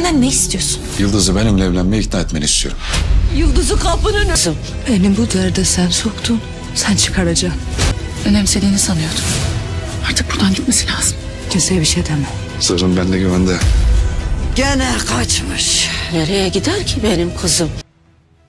benden ne istiyorsun? Yıldız'ı benimle evlenmeye ikna etmeni istiyorum. Yıldızı kapının önüne... Beni bu derde sen soktun. Sen çıkaracaksın. Önemsediğini sanıyordum. Artık buradan gitmesi lazım. Kimseye bir şey deme. Sırrım bende güvende. Gene kaçmış. Nereye gider ki benim kızım?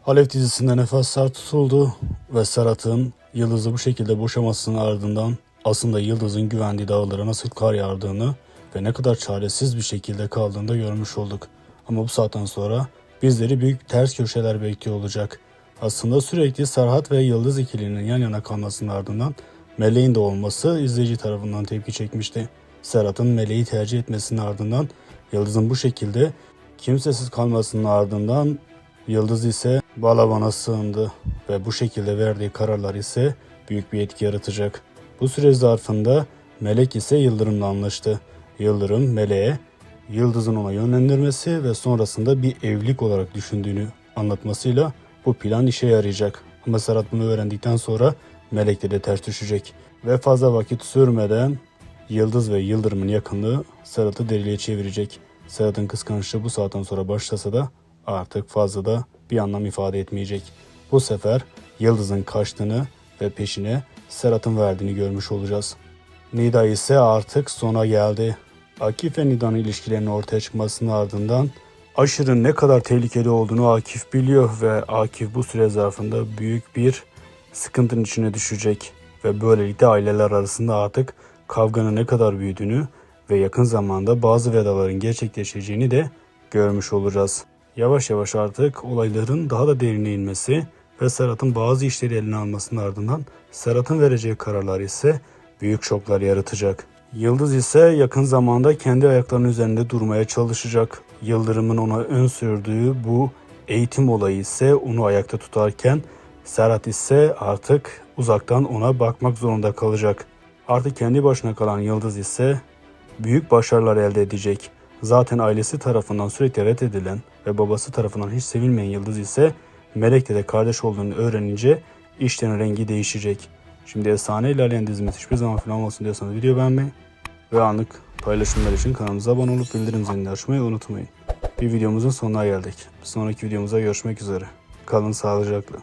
Alev dizisinde nefesler tutuldu ve Serhat'ın Yıldız'ı bu şekilde boşamasının ardından aslında Yıldız'ın güvendiği dağlara nasıl kar yağdığını ve ne kadar çaresiz bir şekilde kaldığını da görmüş olduk. Ama bu saatten sonra bizleri büyük ters köşeler bekliyor olacak. Aslında sürekli Serhat ve Yıldız ikilinin yan yana kalmasının ardından Meleğin de olması izleyici tarafından tepki çekmişti. Serhat'ın Meleği tercih etmesinin ardından Yıldız'ın bu şekilde kimsesiz kalmasının ardından Yıldız ise Balaban'a sığındı ve bu şekilde verdiği kararlar ise büyük bir etki yaratacak. Bu süre zarfında Melek ise Yıldırım'la anlaştı. Yıldırım Meleğe Yıldız'ın ona yönlendirmesi ve sonrasında bir evlilik olarak düşündüğünü anlatmasıyla bu plan işe yarayacak. Ama Serhat bunu öğrendikten sonra Melek de, de ters düşecek. Ve fazla vakit sürmeden Yıldız ve Yıldırım'ın yakınlığı Serhat'ı deliliğe çevirecek. Serhat'ın kıskançlığı bu saatten sonra başlasa da artık fazla da bir anlam ifade etmeyecek. Bu sefer Yıldız'ın kaçtığını ve peşine Serhat'ın verdiğini görmüş olacağız. Nida ise artık sona geldi. Akif ve Nida'nın ilişkilerinin ortaya çıkmasının ardından aşırı ne kadar tehlikeli olduğunu Akif biliyor ve Akif bu süre zarfında büyük bir sıkıntının içine düşecek ve böylelikle aileler arasında artık kavganın ne kadar büyüdüğünü ve yakın zamanda bazı vedaların gerçekleşeceğini de görmüş olacağız. Yavaş yavaş artık olayların daha da derine inmesi ve Serhat'ın bazı işleri eline almasının ardından Serhat'ın vereceği kararlar ise büyük şoklar yaratacak. Yıldız ise yakın zamanda kendi ayaklarının üzerinde durmaya çalışacak. Yıldırım'ın ona ön sürdüğü bu eğitim olayı ise onu ayakta tutarken Serhat ise artık uzaktan ona bakmak zorunda kalacak. Artık kendi başına kalan Yıldız ise büyük başarılar elde edecek. Zaten ailesi tarafından sürekli reddedilen ve babası tarafından hiç sevilmeyen Yıldız ise Melek'le de kardeş olduğunu öğrenince işlerin rengi değişecek. Şimdi efsane ilerleyen dizimiz hiçbir zaman falan olmasın diyorsanız video beğenmeyi ve anlık paylaşımlar için kanalımıza abone olup bildirim zilini açmayı unutmayın. Bir videomuzun sonuna geldik. Bir sonraki videomuza görüşmek üzere. Kalın sağlıcakla.